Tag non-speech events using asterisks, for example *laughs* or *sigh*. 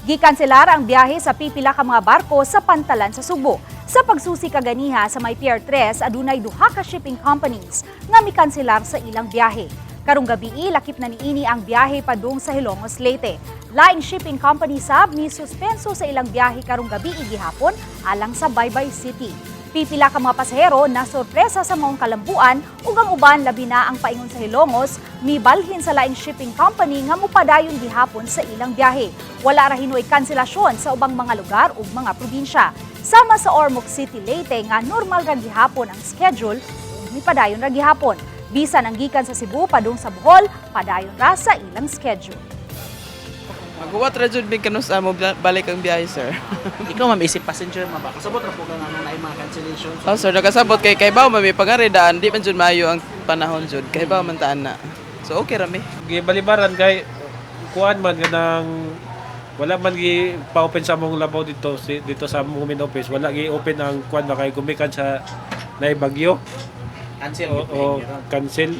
Gikanselar ang biyahe sa pipila ka mga barko sa pantalan sa Subo. Sa pagsusi kaganiha sa may Pier 3, adunay duha ka shipping companies nga mikanselar sa ilang biyahe. Karong gabi lakip na niini ang biyahe padung sa Hilongos Leyte. Laing shipping company sab ni suspenso sa ilang biyahe karong gabi gihapon alang sa Baybay City. Pipila ka mga pasahero na sorpresa sa maong kalambuan ug ang uban labi na ang paingon sa Hilongos mibalhin sa laing shipping company nga mupadayon gihapon sa ilang biyahe. Wala ra hinoy kanselasyon sa ubang mga lugar ug mga probinsya. Sama sa Ormoc City Leyte nga normal ra gihapon ang schedule ug mipadayon ra gihapon. Bisan ang gikan sa Cebu padung sa Bohol, padayon ra sa ilang schedule. Maghuwat ra jud big kanus mo balik ang biyahe sir. *laughs* Ikaw ma'am, isip passenger ma ba? Kasabot ra po ka nga na mga cancellation. oh sir, nakasabot kay kay baw mami pagari daan di man jud maayo ang panahon jud. Kay baw man taan na. So okay ra mi. gibalibaran kay kuan man ganang wala man gi pa-open sa mong labaw dito si, dito sa mong main office wala gi open ang kuan ba kay gumikan sa naibagyo Cancel. o, o cancel